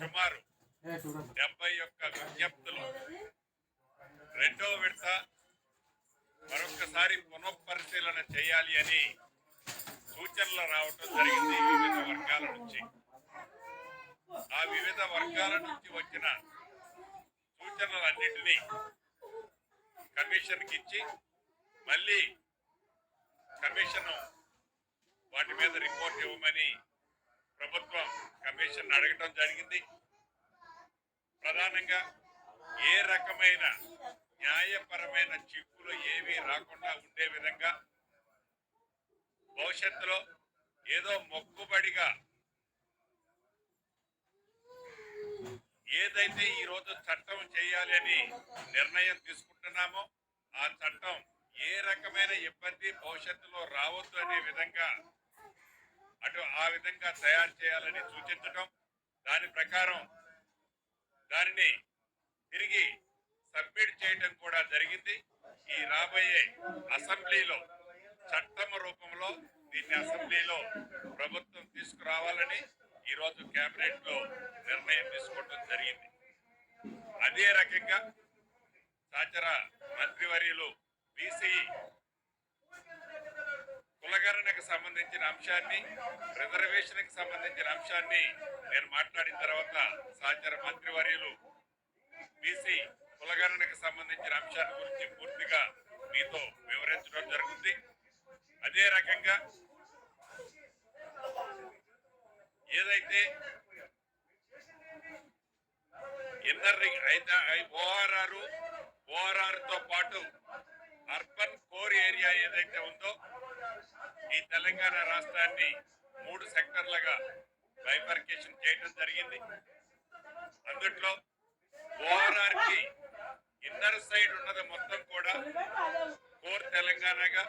సుమారు డెబ్బై ఒక్క విజ్ఞప్తులు. రెండో విడత మరొకసారి పునఃపరిశీలన చేయాలి అని సూచనలు రావటం జరిగింది వివిధ వర్గాల నుంచి. ఆ వివిధ వర్గాల నుంచి వచ్చిన సూచనలన్నింటినీ కమిషన్కి ఇచ్చి మళ్ళీ కమిషన్ వాటి మీద రిపోర్ట్ ఇవ్వమని ప్రభుత్వం కమిషన్ అడగటం జరిగింది. ప్రధానంగా ఏ రకమైన న్యాయపరమైన చిక్కులు ఏమీ రాకుండా ఉండే విధంగా భవిష్యత్తులో ఏదో మొక్కుబడిగా ఏదైతే ఈ రోజు చట్టం చేయాలి అని నిర్ణయం తీసుకుంటున్నామో ఆ చట్టం ఏ రకమైన ఇబ్బంది భవిష్యత్తులో రావద్దు అనే విధంగా అటు ఆ విధంగా తయారు చేయాలని సూచించటం దాని ప్రకారం దానిని తిరిగి సబ్మిట్ చేయటం కూడా జరిగింది. ఈ రాబోయే అసెంబ్లీలో చట్టం రూపంలో దీన్ని అసెంబ్లీలో ప్రభుత్వం తీసుకురావాలని ఈరోజు రోజు కేబినెట్లో నిర్ణయం తీసుకోవడం జరిగింది. అదే రకంగా సహచర మంత్రివర్యులు బీసీ కులగణనకు సంబంధించిన అంశాన్ని రిజర్వేషన్కి సంబంధించిన అంశాన్ని నేను మాట్లాడిన తర్వాత సహచర మంత్రివర్యులు బీసీ కులగణనకు సంబంధించిన అంశాన్ని గురించి పూర్తిగా మీతో వివరించడం జరుగుతుంది. అదే రకంగా ఏదైతే ఇన్నర్ అయితే ఓఆర్ఆర్ ఓఆర్ఆర్తో పాటు అర్బన్ కోర్ ఏరియా ఏదైతే ఉందో ఈ తెలంగాణ రాష్ట్రాన్ని మూడు సెక్టర్లుగా బైఫర్కేషన్ చేయడం జరిగింది. అందుట్లో ఓఆర్ఆర్కి ఇన్నర్ సైడ్ ఉన్నది మొత్తం కూడా కోర్ తెలంగాణగా.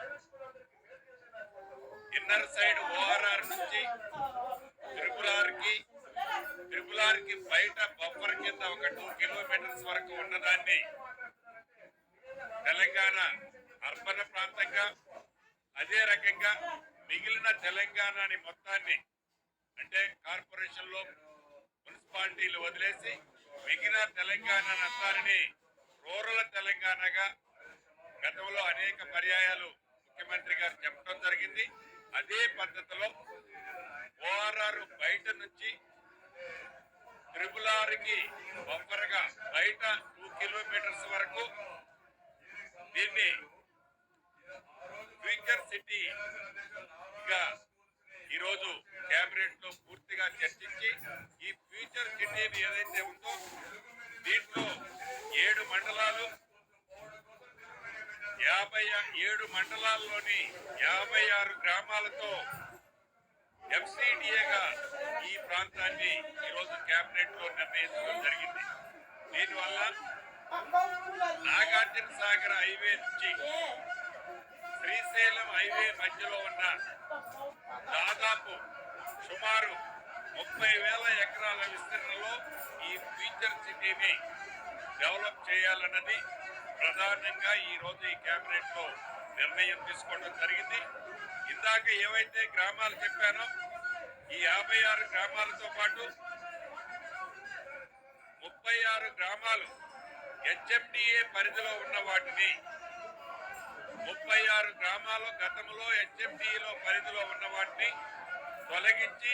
ఇన్నర్ సైడ్ ఓఆర్ఆర్ నుంచి త్రిపుల్ ఆర్కి త్రిపుల్ ఆర్కి బయట బఫర్ కింద ఒక టూ కిలోమీటర్స్ వరకు ఉన్నదాన్ని తెలంగాణ అర్బన్ ప్రాంతంగా అదే రకంగా మిగిలిన తెలంగాణని మొత్తాన్ని అంటే కార్పొరేషన్లో మున్సిపాలిటీలు వదిలేసి మిగిలిన తెలంగాణ అంతాన్ని రూరల్ తెలంగాణగా గతంలో అనేక పర్యాయాలు ముఖ్యమంత్రి గారు చెప్పడం జరిగింది. అదే పద్ధతిలో ఓఆర్ఆర్ బయట నుంచి ట్రిపుల్ ఆర్కి బొమ్మరగా బయట టూ కిలోమీటర్స్ వరకు దీన్ని మేజర్ సిటీ గా ఈరోజు కేబినెట్లో పూర్తిగా చర్చించి ఈ ఫ్యూచర్ సిటీని ఏదైతే ఉందో దీంట్లో ఏడు మండలాలు యాభై ఏడు మండలాల్లోని యాభై ఆరు గ్రామాలతో ఎఫ్సిడిఏగా ఈ ప్రాంతాన్ని ఈరోజు కేబినెట్లో నిర్ణయించడం జరిగింది. దీనివల్ల నాగార్జున సాగర్ హైవే నుంచి శ్రీశైలం హైవే మధ్యలో ఉన్న దాదాపు సుమారు ముప్పై వేల ఎకరాల విస్తీర్ణంలో ఈ ఫ్యూచర్ సిటీని డెవలప్ చేయాలన్నది ప్రధానంగా ఈరోజు ఈ క్యాబినెట్లో నిర్ణయం తీసుకోవడం జరిగింది. ఇందాక ఏవైతే గ్రామాలు చెప్పానో ఈ యాభై ఆరు గ్రామాలతో పాటు ముప్పై ఆరు గ్రామాలు హెచ్ఎండిఏ పరిధిలో ఉన్న వాటిని ముప్పై ఆరు గ్రామాలు గతంలో హెచ్ఎండిలో పరిధిలో ఉన్న వాటిని తొలగించి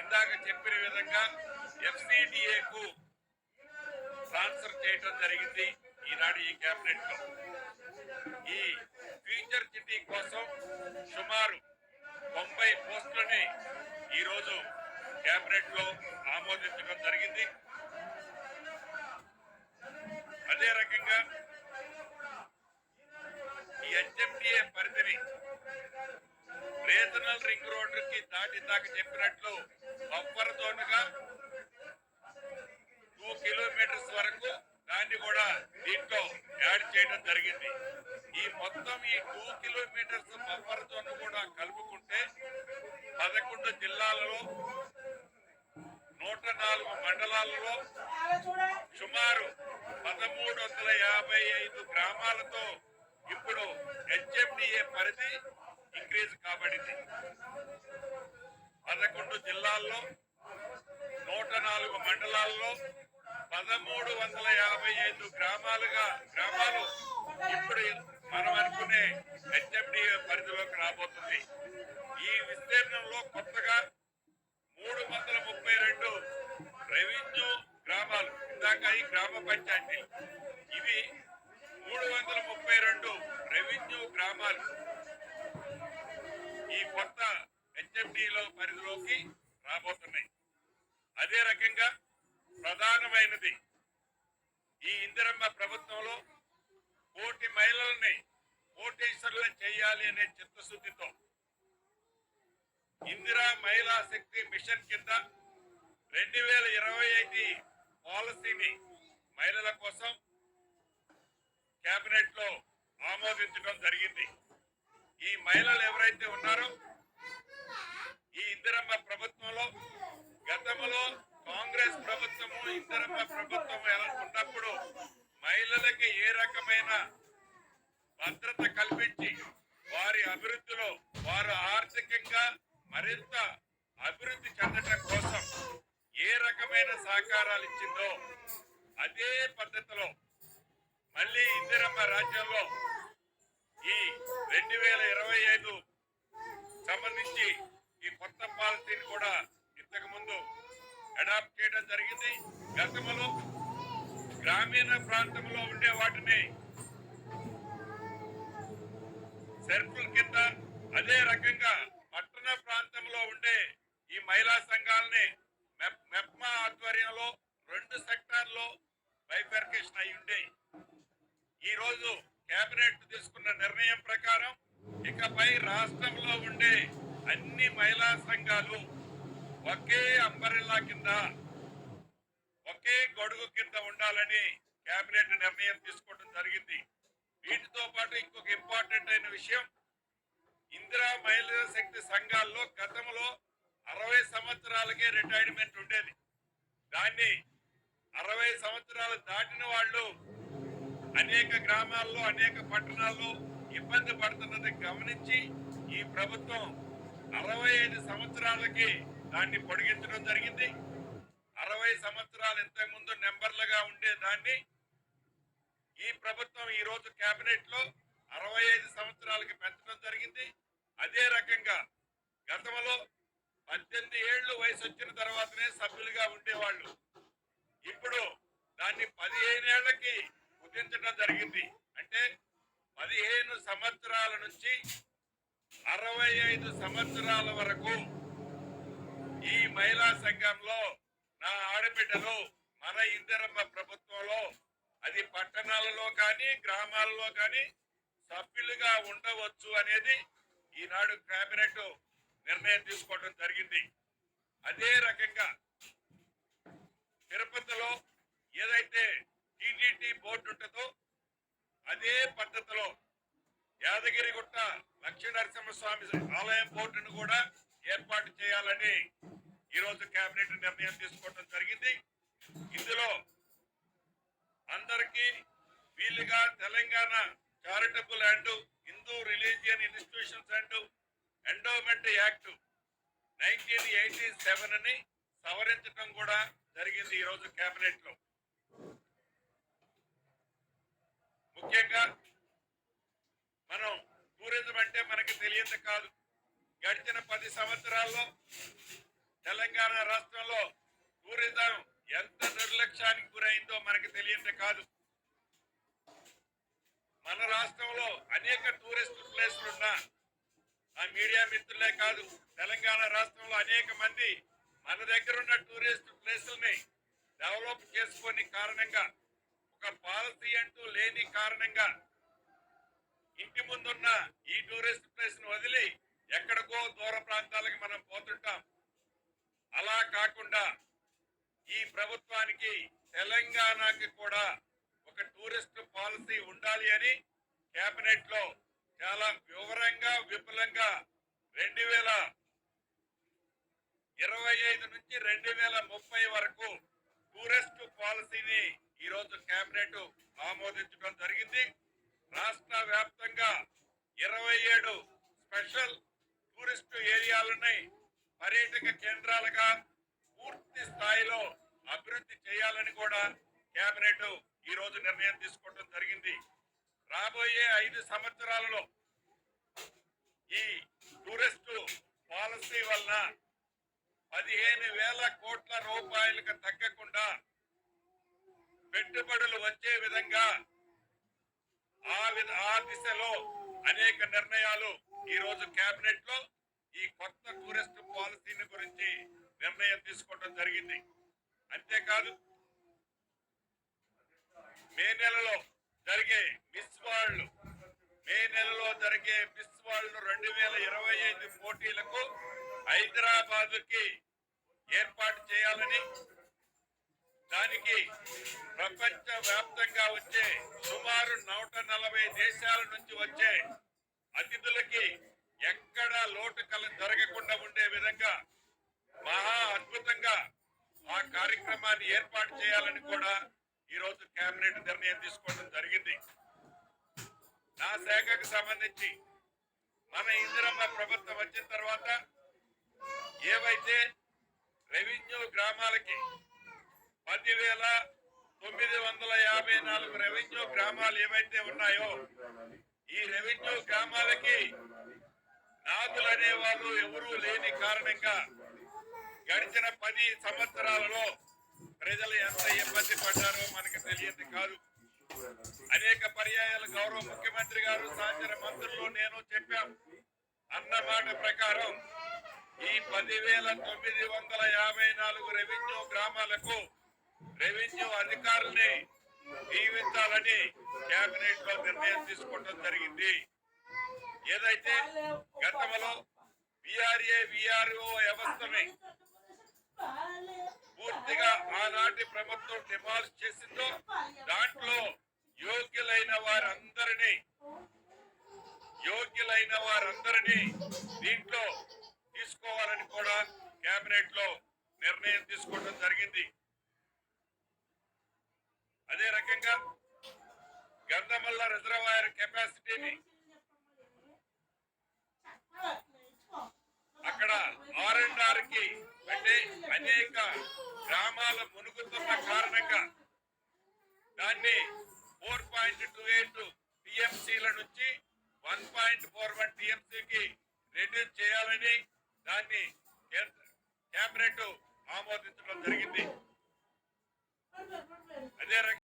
ఇందాక చెప్పిన విధంగా ఎఫ్సిడిఏకు ట్రాన్స్ఫర్ చేయడం జరిగింది ఈనాడు ఈ కేబినెట్లో ఈ ఫ్యూచర్ సిటీ కోసం సుమారు తొంభై పోస్టులని ఈరోజు కేబినెట్లో ఆమోదించడం జరిగింది. అదే రకంగా ఈ హెచ్ఎండిఏ పరిధిని నేషనల్ రింగ్ రోడ్డుకి దాటి దాకా చెప్పినట్లు బఫర్ జోన్గా టూ కిలోమీటర్స్ వరకు దాన్ని కూడా దీంట్లో యాడ్ చేయడం జరిగింది. ఈ మొత్తం ఈ టూ కిలోమీటర్స్ బఫర్ జోన్ కూడా కలుపుకుంటే పదకొండు జిల్లాలలో నూట నాలుగు మండలాలలో సుమారు పదమూడు వందల యాభై ఐదు గ్రామాలతో ఇప్పుడు హెచ్ఎండిఏ పరిధి ఇంక్రీజ్ కాబడింది. పదకొండు జిల్లాల్లో నూట నాలుగు మండలాల్లో పదమూడు వందల యాభై ఐదు గ్రామాలుగా గ్రామాలు ఇప్పుడు మనం అనుకునే హెచ్ఎండి పరిధిలోకి రాబోతుంది. ఈ విస్తీర్ణంలో కొత్తగా మూడు వందల ముప్పై రెండు రెవెన్యూ గ్రామాలు ఇందాక ఈ గ్రామ పంచాయతీ ఇవి మూడు వందల ముప్పై రెండు రెవెన్యూ గ్రామాలు. ఈ కొత్త హెచ్ఎండిలో పరిధిలోకి రాబోతున్నాయి. అదే రకంగా ప్రధానమైనది ఈ ఇందిరమ్మ ప్రభుత్వంలో కోటి మహిళల్ని కోటీశ్వరులను చేయాలి అనే చిత్తశుద్ధితో ఇందిరా మహిళా శక్తి మిషన్ కింద రెండు వేల ఇరవై ఐదు పాలసీని మహిళల కోసం కేబినెట్లో ఆమోదించడం జరిగింది. ఈ మహిళలు ఎవరైతే ఉన్నారో ఈ ఇందిరమ్మ ప్రభుత్వంలో గతంలో కాంగ్రెస్ ప్రభుత్వము ఇందిరమ్మ ప్రభుత్వం ఎలా ఉన్నప్పుడు మహిళలకి ఏ రకమైన భద్రత కల్పించి వారి అభివృద్ధిలో వారు ఆర్థికంగా మరింత అభివృద్ధి చెందటం కోసం ఏ రకమైన సహకారాలు ఇచ్చిందో అదే పద్ధతిలో మళ్ళీ ఇందిరమ్మ రాజ్యంలో పాలసీని కూడా ఇంతకు ముందు అడాప్ట్ చేయడం జరిగింది. గతంలో గ్రామీణ ప్రాంతంలో ఉండే వాటిని సర్కుల్ కింద అదే రకంగా పట్టణ ప్రాంతంలో ఉండే ఈ మహిళా సంఘాలని మెప్- మెప్మా ఆధ్వర్యంలో రెండు సెక్టార్లో బైఫర్కేషన్ అయి ఉండే. ఈ రోజు కేబినెట్ తీసుకున్న నిర్ణయం ప్రకారం ఇకపై రాష్ట్రంలో ఉండే అన్ని మహిళా సంఘాలు ఒకే అంబరిల్లా కింద ఒకే గొడుగు కింద ఉండాలని కేబినెట్ నిర్ణయం తీసుకోవడం జరిగింది. వీటితో పాటు ఇంకొక ఇంపార్టెంట్ అయిన విషయం ఇందిరా మహిళా శక్తి సంఘాల్లో గతంలో అరవై సంవత్సరాలకే రిటైర్మెంట్ ఉండేది. దాన్ని అరవై సంవత్సరాలు దాటిన వాళ్ళు అనేక గ్రామాల్లో అనేక పట్టణాల్లో ఇబ్బంది పడుతున్నది గమనించి ఈ ప్రభుత్వం అరవై ఐదు సంవత్సరాలకి దాన్ని పొడిగించడం జరిగింది. అరవై సంవత్సరాలు ఇంతకు ముందు నెంబర్లుగా ఉండే దాన్ని ఈ ప్రభుత్వం ఈ రోజు కేబినెట్లో అరవై ఐదు సంవత్సరాలకి పెంచడం జరిగింది. అదే రకంగా గతంలో పద్దెనిమిది ఏళ్ళు వయసు వచ్చిన తర్వాతనే సభ్యులుగా ఉండేవాళ్ళు. ఇప్పుడు దాన్ని పదిహేను ఏళ్ళకి కుదించడం జరిగింది. అంటే పదిహేను సంవత్సరాల నుంచి అరవై ఐదు సంవత్సరాల వరకు ఈ మహిళా సంఘంలో నా ఆడబిడ్డలు మన ఇందిరమ్మ ప్రభుత్వంలో అది పట్టణాలలో కానీ గ్రామాలలో కానీ సభ్యులుగా ఉండవచ్చు అనేది ఈనాడు కేబినెట్ నిర్ణయం తీసుకోవడం జరిగింది. అదే రకంగా తిరుపతిలో ఏదైతే టీటీటీ బోర్డు ఉంటుందో అదే పద్ధతిలో యాదగిరిగుట్ట లక్ష్మీ నరసింహస్వామి ఆలయం బోర్డును కూడా ఏర్పాటు చేయాలని ఈరోజు కేబినెట్ నిర్ణయం తీసుకోవడం జరిగింది. ఇందులో అందరికీ వీలుగా Telangana charitable and Hindu religion institutions and endowment act nineteen eighty సెవెన్ని సవరించడం కూడా జరిగింది ఈరోజు రోజు కేబినెట్లో ముఖ్యంగా మనం టూరిజం అంటే మనకి తెలియదు కాదు. గడిచిన పది సంవత్సరాల్లో తెలంగాణ రాష్ట్రంలో టూరిజం ఎంత నిర్లక్ష్యానికి గురైందో మనకి తెలియదు కాదు. మన రాష్ట్రంలో అనేక టూరిస్ట్ ప్లేసులు ఉన్నా ఆ మీడియా మిత్రులే కాదు తెలంగాణ రాష్ట్రంలో అనేక మంది మన దగ్గర ఉన్న టూరిస్ట్ ప్లేసుల్ని డెవలప్ చేసుకొని కారణంగా ఒక పాలసీ అంటూ లేని కారణంగా ఇంటి ముందున్న ఈ టూరిస్ట్ ప్లేస్ను వదిలి ఎక్కడికో దూర ప్రాంతాలకు మనం పోతుంటాం. అలా కాకుండా ఈ ప్రభుత్వానికి తెలంగాణకి కూడా ఒక టూరిస్ట్ పాలసీ ఉండాలి అని కేబినెట్లో చాలా వివరంగా విపులంగా రెండు వేల ఇరవై ఐదు నుంచి రెండు వేల ముప్పై వరకు టూరిస్ట్ పాలసీని ఈరోజు కేబినెట్ ఆమోదించడం జరిగింది. రాష్ట్ర వ్యాప్తంగా ఇరవై ఏడు స్పెషల్ టూరిస్ట్ ఏరియాలని పర్యాటక కేంద్రాలుగా పూర్తి స్థాయిలో అభివృద్ధి చేయాలని కూడా కేబినెట్ ఈ రోజు నిర్ణయం తీసుకోవడం జరిగింది. రాబోయే ఐదు సంవత్సరాలలో ఈ టూరిస్టు పాలసీ వలన పదిహేను వేల కోట్ల రూపాయలకు తగ్గకుండా పెట్టుబడులు వచ్చే విధంగా ఆ ఆ దిశలో అనేక నిర్ణయాలు ఈ రోజు కేబినెట్లో ఈ కొత్త టూరిస్ట్ పాలసీని గురించి నిర్ణయం తీసుకోవడం జరిగింది. అంతేకాదు మే నెలలో జరిగే మిస్ వరల్డ్ మే నెలలో జరిగే మిస్ వరల్డ్ రెండు వేల ఇరవై ఐదు పోటీలకు హైదరాబాద్కి ఏర్పాటు చేయాలని దానికి ప్రపంచ వ్యాప్తంగా వచ్చే సుమారు నూట నలభై దేశాల నుంచి వచ్చే అతిథులకి ఎక్కడా లోటు కల జరగకుండా ఉండే విధంగా మహా అద్భుతంగా ఆ కార్యక్రమాన్ని ఏర్పాటు చేయాలని కూడా ఈరోజు కేబినెట్ నిర్ణయం తీసుకోవడం జరిగింది. నా శాఖకు సంబంధించి మన ఇందిరమ్మ ప్రభుత్వం వచ్చిన తర్వాత ఏవైతే రెవెన్యూ గ్రామాలకి పదివేల తొమ్మిది వందల యాభై నాలుగు రెవెన్యూ గ్రామాలు ఏవైతే ఉన్నాయో ఈ రెవెన్యూ గ్రామాలకి నాదులు అనేవాళ్ళు ఎవరూ లేని కారణంగా గడిచిన పది సంవత్సరాలలో ప్రజలు ఎంత ఇబ్బంది పడ్డారో మనకు తెలియదు కాదు. అనేక పర్యాయాలు గౌరవ ముఖ్యమంత్రి గారు సహచర మంత్రులు నేను చెప్పాం. అన్నమాట ప్రకారం ఈ పదివేల తొమ్మిది వందల యాభై నాలుగు రెవెన్యూ గ్రామాలకు రెవెన్యూ అధికారుల్ని నియమించాలని కేబినెట్లో నిర్ణయం తీసుకోవడం జరిగింది. ఏదైతే గతంలో విఆర్ఏ విఆర్ఓ వ్యవస్థని పూర్తిగా ఆనాటి ప్రభుత్వం డిమాండ్ చేసిందో దాంట్లో యోగ్యులైన వారందరినీ యోగ్యులైన వారందరినీ దీంట్లో తీసుకోవాలని కూడా కేబినెట్లో నిర్ణయం తీసుకోవడం జరిగింది. అదే రకంగా గంధమల్ల రిజర్వాయర్ కెపాసిటీని అక్కడ ఆర్ అండ్ ఆర్కి అంటే అనేక గ్రామాల మునుగుతున్న కారణంగా దాన్ని ఫోర్ పాయింట్ టూ ఎయిట్ టిఎంసీల నుంచి వన్ పాయింట్ ఫోర్ వన్ టిఎంసీకి రెడ్యూస్ చేయాలని దాన్ని కేబినెట్ ఆమోదించడం జరిగింది. అదే రకంగా